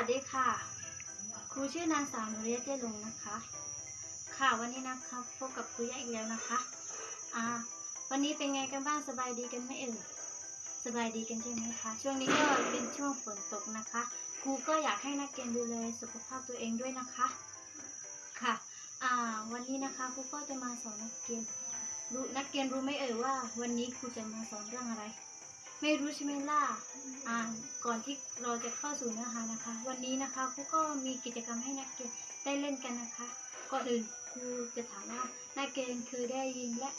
วัสดีค่ะ ครูชื่อนางสาวนุเรียเจลงนะคะ ค่ะวันนี้นะคะพบกับครูยะอีกแล้วนะคะอ่าวันนี้เป็นไงกันบ้างสบายดีกันไหมเอ่ยสบายดีกันใช่ไหมคะช่วงนี้ก็เป็นช่วงฝนตกนะคะ ครูก็อยากให้นักเรียนดูแลสุขภาพตัวเองด้วยนะคะค่ะอ่าวันนี้นะคะครูก็จะมาสอนนักเรียนรู้นักเรียนรู้ไหมเอ่ยว่า วันนี้ครูจะมาสอนเรื่องอะไร ไม่รู้ใช่ไหมล่ะ ก่อนที่เราจะเข้าสู่เนื้อหานะคะ วันนี้นะคะครูก็มีกิจกรรมให้นักเรียนได้เล่นกันนะคะก่อนอื่นครูจะถามว่านักเรียนเคยได้ยินและ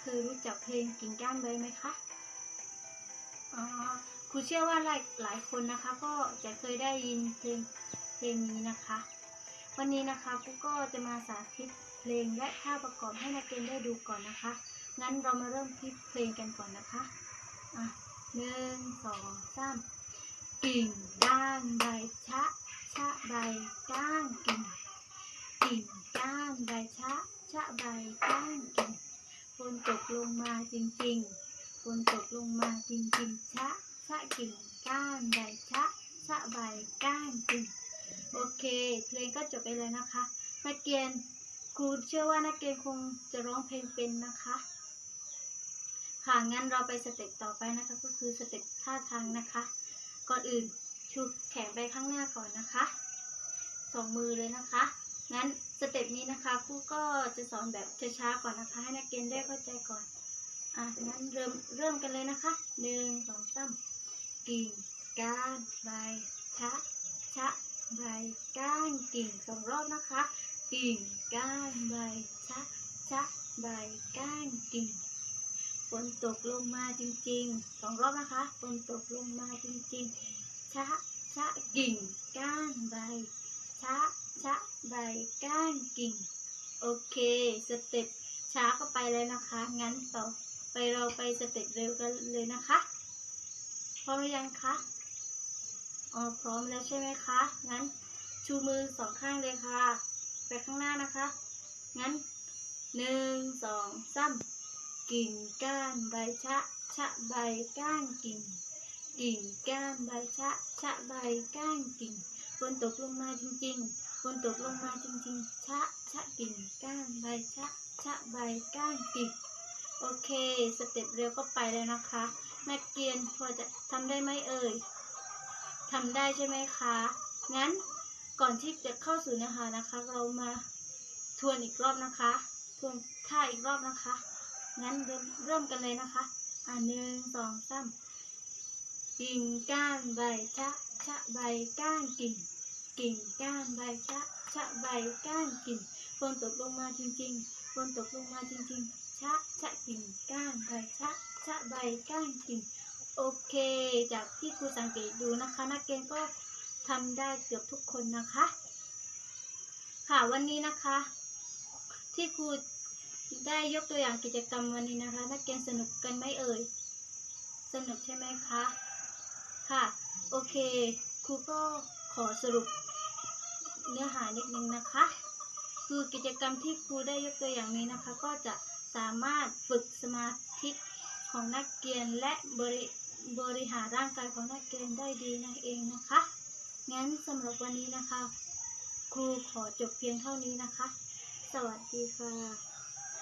เคยรู้จักเพลงกิ่งก้านใบไหมคะอ๋อครูเชื่อว่าหลายหลายคนนะคะ ก็จะเคยได้ยินเพลงเพลงนี้นะคะ วันนี้นะคะครูก็จะมาสาธิตเพลงและท่าประกอบให้นักเรียนได้ดูก่อนนะคะงั้นเรามาเริ่มที่เพลงกันก่อนนะคะอะ หนึ่งสองสามกิ่งก้านใบชะชะใบก้านกิ่งกิ่งก้านใบชะชะใบก้านกิ่งฝนตกลงมาจริงๆฝนตกลงมาจริงๆชะชะกิ่งก้านใบชะชะใบก้านกิ่งโอเค เพลงก็จบไปเลยนะคะ นักเรียนครูเชื่อว่านักเรียนคงจะร้องเพลงเป็นนะคะ ค่ะงั้นเราไปสเต็ปต่อไปนะคะ ก็คือสเต็ปท่าทางนะคะ ก่อนอื่นชูแขนไปข้างหน้าก่อนนะคะสองมือเลยนะคะ งั้นสเต็ปนี้นะคะครูก็จะสอนแบบช้าๆก่อนนะคะ ให้นักเรียนได้เข้าใจก่อนอะงั้นเริ่มเริ่มกันเลยนะคะหนึ่งสองสามกิ่งก้านใบชะชะใบก้านกิ่งสองรอบนะคะ กิ่งก้านใบชะชะใบก้านกิ่ง ฝนตกลงมาจริงๆสองรอบนะคะฝนตกลงมาจริงๆ ชะชะกิ่งก้านใบ ชะชะใบก้านกิ่ง โอเค สเต็ปช้าก็ไปเลยนะคะ งั้นต่อไปเราไปสเต็ปเร็วกันเลยนะคะ พร้อมหรือยังคะอ๋อพร้อมแล้วใช่ไหมคะ งั้นชูมือสองข้างเลยค่ะ ไปข้างหน้านะคะ งั้นหนึ่งสองสาม กิ่งก้านใบชะ ชะใบก้านกิ่ง กิ่งก้านใบชะ ชะใบก้านกิ่งฝนตกลงมาจริงๆฝนตกลงมาจริงๆ ชะ ชะกิ่งก้านใบชะ ชะใบก้านกิ่ง โอเค สเต็ปเร็วก็ไปแล้วนะคะนักเรียนพอจะทำได้ไหมเอ่ยทำได้ใช่ไหมคะ งั้นก่อนที่จะเข้าสู่เนื้อหานะคะ เรามาทวนอีกรอบนะคะ ทวนท่าอีกรอบนะคะ งั้นเริ่มเริ่มกันเลยนะคะ อ่าหนึ่งสองสามกิ่งก้านใบชะชะใบก้านกิ่ง กิ่งก้านใบชะชะใบก้านกิ่งฝนตกลงมาจริงๆฝนตกลงมาจริงๆ ชะชะกิ่งก้านใบชะชะใบก้านกิ่ง โอเค จากที่ครูสังเกตดูนะคะ นักเรียนก็ทำได้เกือบทุกคนนะคะ ค่ะวันนี้นะคะ ที่ครู ได้ยกตัวอย่างกิจกรรมวันนี้นะคะนักเรียนสนุกกันไหมเอ่ย สนุกใช่ไหมคะ ค่ะ โอเค ครูก็ขอสรุปเนื้อหานิดนึงนะคะ คือกิจกรรมที่ครูได้ยกตัวอย่างนี้นะคะ ก็จะสามารถฝึกสมาธิของนักเรียนและบริบริหารร่างกายของนักเรียนได้ดีนั่นเองนะคะ งั้นสำหรับวันนี้นะคะ ครูขอจบเพียงเท่านี้นะคะ สวัสดีค่ะ